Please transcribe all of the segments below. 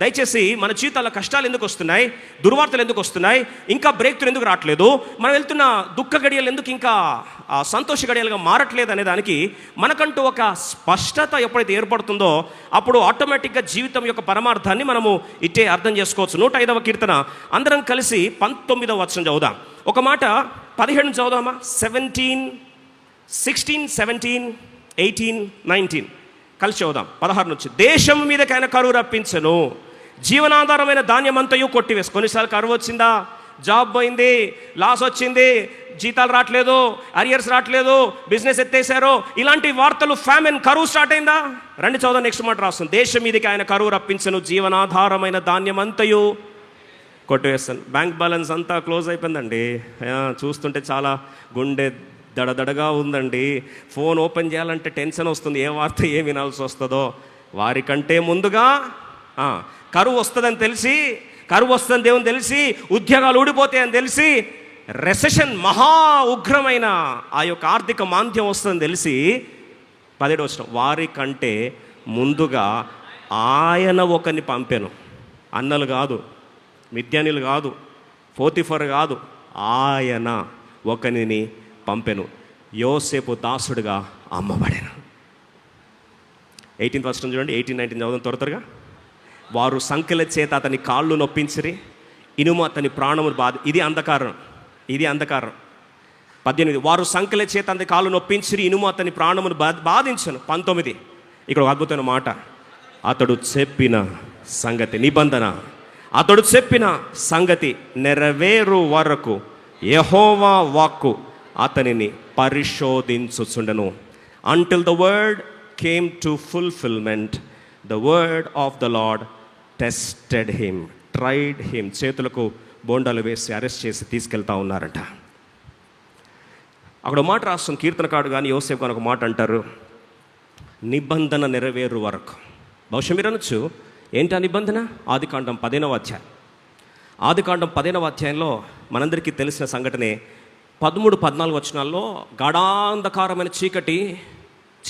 దయచేసి మన జీవితాల్లో కష్టాలు ఎందుకు వస్తున్నాయి? దుర్వార్తలు ఎందుకు వస్తున్నాయి? ఇంకా బ్రేక్ త్రూ ఎందుకు రావట్లేదు? మనం వెళ్తున్న దుఃఖ గడియలు ఎందుకు ఇంకా సంతోష గడియలుగా మారట్లేదు అనే దానికి మనకంటూ ఒక స్పష్టత ఎప్పుడైతే ఏర్పడుతుందో అప్పుడు ఆటోమేటిక్గా జీవితం యొక్క పరమార్థాన్ని మనము ఇట్టే అర్థం చేసుకోవచ్చు. నూట ఐదవ కీర్తన. అందరం కలిసి పంతొమ్మిదవ వచనం చదువుదాం. ఒక మాట పదిహేడు చదువుదామా? Seventeen sixteen seventeen eighteen nineteen కలిసి చదువుదాం. పదహారు నుంచి. దేశం మీదకైనా కరువు రప్పించను. జీవనాధారమైన ధాన్యమంతయు కొట్టివేసి. కొన్నిసార్లు కరువు వచ్చిందా? జాబ్ పోయింది లాస్ వచ్చింది జీతాలు రావట్లేదు అరియర్స్ రావట్లేదు బిజినెస్ ఎత్తేసారు ఇలాంటి వార్తలు ఫ్యామిన్ కరువు స్టార్ట్ అయిందా? రండి చదువు నెక్స్ట్ మాట రాస్తుంది దేశం మీదకి ఆయన కరువు రప్పించను జీవనాధారమైన ధాన్యం అంతయు కొట్టివేస్తాను. బ్యాంక్ బ్యాలెన్స్ అంతా క్లోజ్ అయిపోయిందండి. చూస్తుంటే చాలా గుండె దడదడగా ఉందండి. ఫోన్ ఓపెన్ చేయాలంటే టెన్షన్ వస్తుంది ఏ వార్త ఏ వినాల్సి వస్తుందో. వారికంటే ముందుగా కరువు వస్తుందని తెలిసి కరువు వస్తుందని దేవుని తెలిసి ఉద్యోగాలు ఊడిపోతాయని తెలిసి రెసెషన్ మహా ఉగ్రమైన ఆ యొక్క ఆర్థిక మాంద్యం వస్తుందని తెలిసి పదిహేడు వచ్చిన వారికంటే ముందుగా ఆయన ఒకరిని పంపాను. అన్నలు కాదు మిద్యానులు కాదు పోతిఫర్ కాదు ఆయన ఒకరిని పంపెను. యోసేపు దాసుడుగా అమ్మబడాను. ఎయిటీన్త్ ఫస్ట్ చూడండి ఎయిటీన్ నైన్టీన్ చదువుతాం త్వర త్వరగా. వారు సంఖ్యల చేత అతని కాళ్ళు నొప్పించిరి ఇనుము అతని ప్రాణమును బాధ. ఇది అంధకారం. ఇది అంధకారం. పద్దెనిమిది. వారు సంఖ్యల చేత అతని కాళ్ళు నొప్పించిరి ఇనుము అతని ప్రాణమును బాధించను. పంతొమ్మిది. ఇక్కడ ఒక అద్భుతమైన మాట. అతడు చెప్పిన సంగతి నిబంధన. అతడు చెప్పిన సంగతి నెరవేరు వరకు యహోవా వాక్కు అతనిని పరిశోధించుచుండను. Until the word came to fulfillment the word of the Lord tested him tried him చేతులకు బోండాలు వేసి అరెస్ట్ చేసి తీసుకెళ్తా ఉన్నారంట. అక్కడ మాట రాస్తుంది కీర్తనకాడు కానీ యోసేపు కానీ ఒక మాట అంటారు నిబంధన నెరవేరు వరకు. బహుశా మీరు అనొచ్చు ఏంటి ఆ నిబంధన? ఆదికాండం పదిహేనవ అధ్యాయం. ఆదికాండం పదిహేనవ అధ్యాయంలో మనందరికీ తెలిసిన సంఘటనే పదమూడు పద్నాలుగు వచనాల్లో గాఢాంధకారమైన చీకటి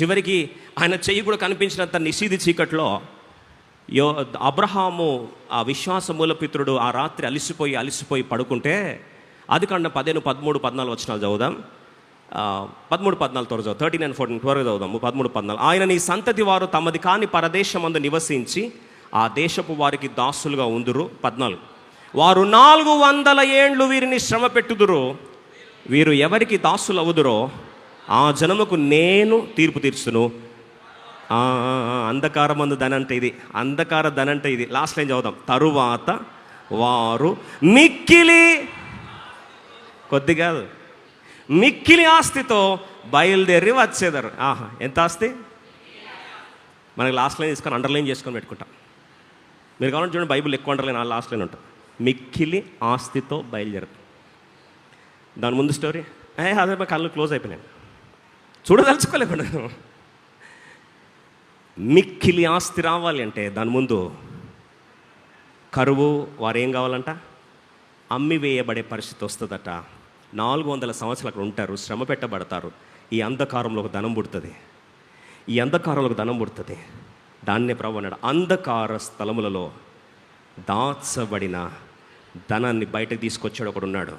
చివరికి ఆయన చెయ్యి కూడా కనిపించినంత నిషీది చీకట్లో యో అబ్రహాము ఆ విశ్వాస మూలపిత్రుడు ఆ రాత్రి అలిసిపోయి అలిసిపోయి పడుకుంటే అది ఆదికాండం పదిహేను పదమూడు పద్నాలుగు వచనాలు చదువుదాం. పదమూడు పద్నాలుగు త్వర చదువు. థర్టీ నైన్ ఫోర్టీన్ త్వరగా చదువుదాం. పదమూడు పద్నాలుగు. ఆయన నీ సంతతి వారు తమది కాని పరదేశమందు నివసించి ఆ దేశపు వారికి దాసులుగా ఉందురు. పద్నాలుగు. వారు నాలుగు వందల ఏండ్లు వీరిని శ్రమ పెట్టుదురు. వీరు ఎవరికి దాసులు అవుదురో ఆ జనముకు నేను తీర్పు తీర్చును. అంధకారమందు ధనంటే ఇది. అంధకార ధనంటే ఇది. లాస్ట్ లైన్ చదువుదాం. తరువాత వారు మిక్కిలి కొద్ది కాదు మిక్కిలి ఆస్తితో బయలుదేరి వచ్చేదారు. ఆహా ఎంత ఆస్తి? మనకి లాస్ట్ లైన్ తీసుకొని అండర్లైన్ చేసుకొని పెట్టుకుంటాం. మీరు కావాలంటే చూడండి బైబిల్ ఎక్కువ అండర్లైన్ ఆ లాస్ట్ లైన్ ఉంటుంది. మిక్కిలి ఆస్తితో బయలుదేరు దాని ముందు స్టోరీ ఏ అదే మా కళ్ళు క్లోజ్ అయిపోయినాయి. చూడదలుచుకోలేకుండా. మిక్కిలి ఆస్తి రావాలి అంటే దాని ముందు కరువు వారేం కావాలంట? అమ్మి వేయబడే పరిస్థితి వస్తుందట. నాలుగు వందల సంవత్సరాలు అక్కడ ఉంటారు శ్రమ పెట్టబడతారు. ఈ అంధకారంలో ఒక ధనం పుడుతుంది. ఈ అంధకారంలో ఒక ధనం పుడుతుంది. దాన్నే ప్రభు అన్నాడు. అంధకార స్థలములలో దాచబడిన ధనాన్ని బయటకు తీసుకొచ్చాడు ఒకడు ఉన్నాడు.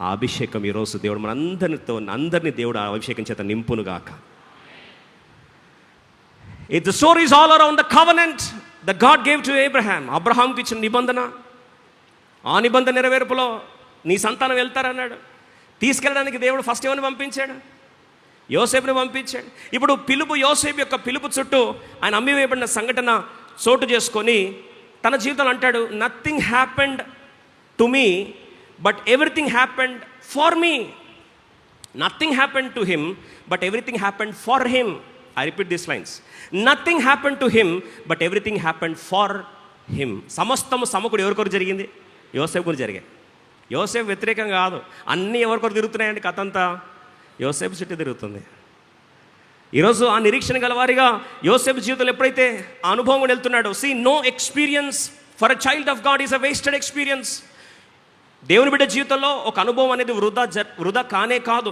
ఆ అభిషేకం ఈరోజు దేవుడు మన అందరితో అందరినీ దేవుడు ఆ అభిషేకం చేత నింపునుగాక. It the stories all around the covenant the God gave to Abraham అబ్రహాంకి ఇచ్చిన నిబంధన ఆ నిబంధన నెరవేర్పులో నీ సంతానం వెళ్తారన్నాడు. తీసుకెళ్ళడానికి దేవుడు ఫస్ట్ ఏమని పంపించాడు? యోసేపుని పంపించాడు. ఇప్పుడు పిలుపు యోసేపు యొక్క పిలుపు చుట్టూ ఆయన అమ్మివేయబడిన సంఘటన చోటు చేసుకొని తన జీవితంలో అంటాడు nothing happened to me but everything happened for me nothing happened to him but everything happened for him I repeat this lines nothing happen to him but everything happen for him సమస్తము సమకుడు ఎవరికొరకు జరిగింది? యోసేపు గురించి జరిగాయి. యోసేపు వ్యతిరేకం కాదు. అన్నీ ఎవరికొరకు తిరుగుతున్నాయండి కథ అంతా యోసేపు చుట్టూ తిరుగుతుంది. ఈరోజు ఆ నిరీక్షణ గలవారిగా యోసేపు జీవితంలో ఎప్పుడైతే ఆ అనుభవం కూడా వెళ్తున్నాడో see no experience for a child of God is a wasted experience దేవుని బిడ్డ జీవితంలో ఒక అనుభవం అనేది వృధా జ వృధా కానే కాదు.